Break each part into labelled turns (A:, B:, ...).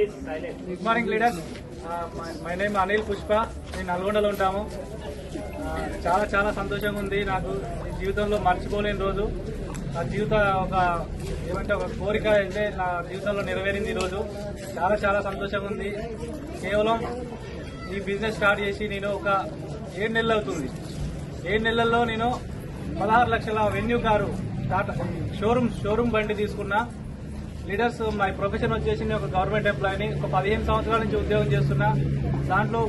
A: Good morning leaders my name Anil Pushpa నేను నల్గొండలో ఉంటాము. Uh, చాలా చాలా సంతోషంగా ఉంది. నాకు జీవితంలో మర్చిపోలేని రోజు. నా జీవిత ఒక ఏమంటే ఒక కోరిక అయితే నా జీవితంలో నెరవేరింది ఈరోజు చాలా చాలా సంతోషంగా ఉంది. కేవలం ఈ బిజినెస్ స్టార్ట్ చేసి నేను ఒక ఏడు నెలలు అవుతుంది. ఏడు నెలల్లో నేను పదహారు లక్షల Venue car Tata showroom showroom బండి తీసుకున్నా. లీడర్స్ మై ప్రొఫెషన్ వచ్చేసి ఒక గవర్నమెంట్ ఎంప్లాయీని ఒక పదిహేను సంవత్సరాల నుంచి ఉద్యోగం చేస్తున్నా. దాంట్లో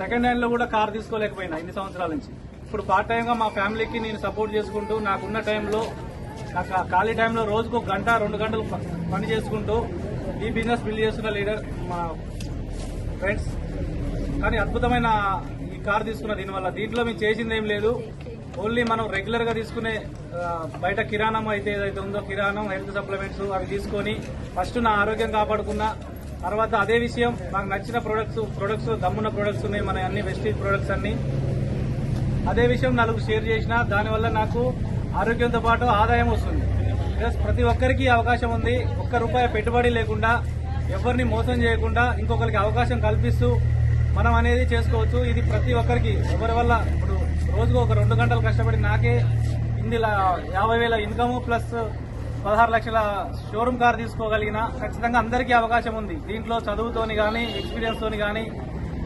A: సెకండ్ హ్యాండ్లో కూడా కార్ తీసుకోలేకపోయినా ఇన్ని సంవత్సరాల నుంచి. ఇప్పుడు పార్ట్ టైంగా మా ఫ్యామిలీకి నేను సపోర్ట్ చేసుకుంటూ నాకున్న టైంలో నాకు ఖాళీ టైంలో రోజుకు ఒక గంట రెండు గంటలు పని చేసుకుంటూ ఈ బిజినెస్ బిల్డ్ చేస్తున్న లీడర్ మా ఫ్రెండ్స్. కానీ అద్భుతమైన ఈ కార్ తీసుకున్న దీనివల్ల దీంట్లో మేము చేసింది ఏం లేదు. ఓన్లీ మనం రెగ్యులర్గా తీసుకునే బయట కిరాణం అయితే ఏదైతే ఉందో కిరాణం హెల్త్ సప్లిమెంట్స్ అవి తీసుకొని ఫస్ట్ నా ఆరోగ్యం కాపాడుకున్నా తర్వాత అదే విషయం నాకు నచ్చిన ప్రొడక్ట్స్ ప్రొడక్ట్స్ దమ్మున్న ప్రొడక్ట్స్ ఉన్నాయి మన అన్ని వెస్టీజ్ ప్రొడక్ట్స్ అన్ని. అదే విషయం నలుగురు షేర్ చేసిన దానివల్ల నాకు ఆరోగ్యంతో పాటు ఆదాయం వస్తుంది. ప్లస్ ప్రతి ఒక్కరికి అవకాశం ఉంది ఒక్క రూపాయి పెట్టుబడి లేకుండా ఎవరిని మోసం చేయకుండా ఇంకొకరికి అవకాశం కల్పిస్తూ మనం అనేది చేసుకోవచ్చు. ఇది ప్రతి ఒక్కరికి ఎవరి వల్ల ఇప్పుడు రోజుకు ఒక రెండు గంటలు కష్టపడి నాకే ఇందులో యాభై వేల ఇన్కమ్ ప్లస్ పదహారు లక్షల షోరూమ్ కార్ తీసుకోగలిగిన ఖచ్చితంగా అందరికీ అవకాశం ఉంది. దీంట్లో చదువుతోని కానీ ఎక్స్పీరియన్స్తోని కానీ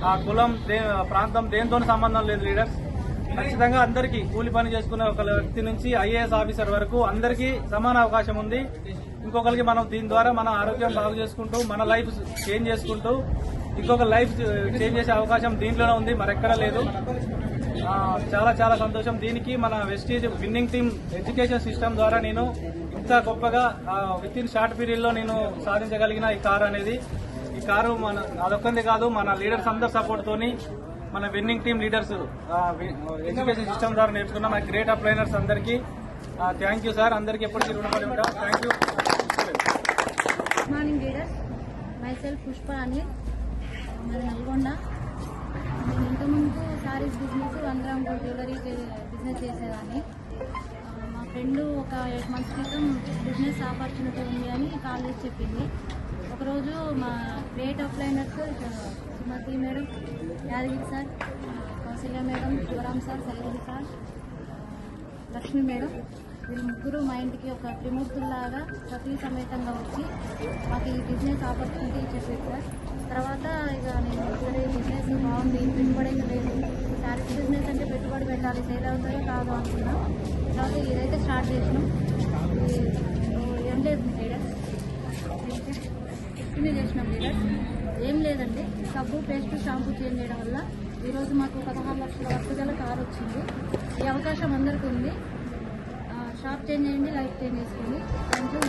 A: ఆ కులం దే- ప్రాంతం దేనితో సంబంధం లేదు లీడర్స్ ఖచ్చితంగా అందరికీ కూలి పని చేసుకునే ఒక వ్యక్తి నుంచి ఐఏఎస్ ఆఫీసర్ వరకు అందరికీ సమాన అవకాశం ఉంది. ఇంకొకరికి మనం దీని ద్వారా మన ఆరోగ్యం బాగు చేసుకుంటూ మన లైఫ్ చేంజ్ చేసుకుంటూ ఇంకొక లైఫ్ చేంజ్ చేసే అవకాశం దీంట్లోనే ఉంది. మరెక్కడా లేదు. చాలా చాలా సంతోషం. దీనికి మన Vestige winning team education system ద్వారా నేను ఇంత గొప్పగా విత్ ఇన్ షార్ట్ పీరియడ్లో నేను సాధించగలిగిన ఈ కారు అనేది. ఈ కారు మన అదొక్కంది కాదు మన లీడర్స్ అందరి సపోర్ట్తోని మన winning team leaders education system ద్వారా నేర్చుకున్న మన గ్రేట్ అప్లైనర్స్ అందరికీ థ్యాంక్ యూ సార్ అందరికీ ఎప్పటికీ రుణపడి ఉంటాం. Thank you
B: good morning leaders my self Pushpa అని మరి నల్గొండ ఇంతకుముందు నేను జ్యువెలరీ బిజినెస్ చేసేదాన్ని. మా ఫ్రెండ్ ఒక ఎయిట్ మంత్స్ క్రితం బిజినెస్ ఆపర్చునిటీ ఉంది అని కాల్ చేసి చెప్పింది. ఒకరోజు మా great uplines Sumathi madam Yadagiri sir Kausalya madam Sivaram sir Sailaji sir Lakshmi madam వీళ్ళు ముగ్గురు మా ఇంటికి ఒక త్రిమూర్తుల్లాగా సతీ సమేతంగా వచ్చి మాకు ఈ బిజినెస్ ఆపర్చునిటీ చెప్పారు సార్. తర్వాత ఇక నేను బిజినెస్ బాగుంది పెట్టుబడి లేదు. శారీస్ బిజినెస్ పెట్టాలి సేల్ అవుతుందో కాదు అనుకున్నా. తర్వాత ఇదైతే స్టార్ట్ చేసినాం. ఏం లేదు లీడర్స్ ఫిఫ్టీనే చేసినాం లీడర్స్ ఏం లేదండి సబ్బు పేస్ట్ షాంపూ చేంజ్ చేయడం వల్ల ఈరోజు మాకు పదహారు లక్షల వరకు గల కారు వచ్చింది. ఈ అవకాశం అందరికీ ఉంది. షాప్ చేంజ్ చేయండి లైఫ్ చేంజ్ చేసుకోండి. Thank you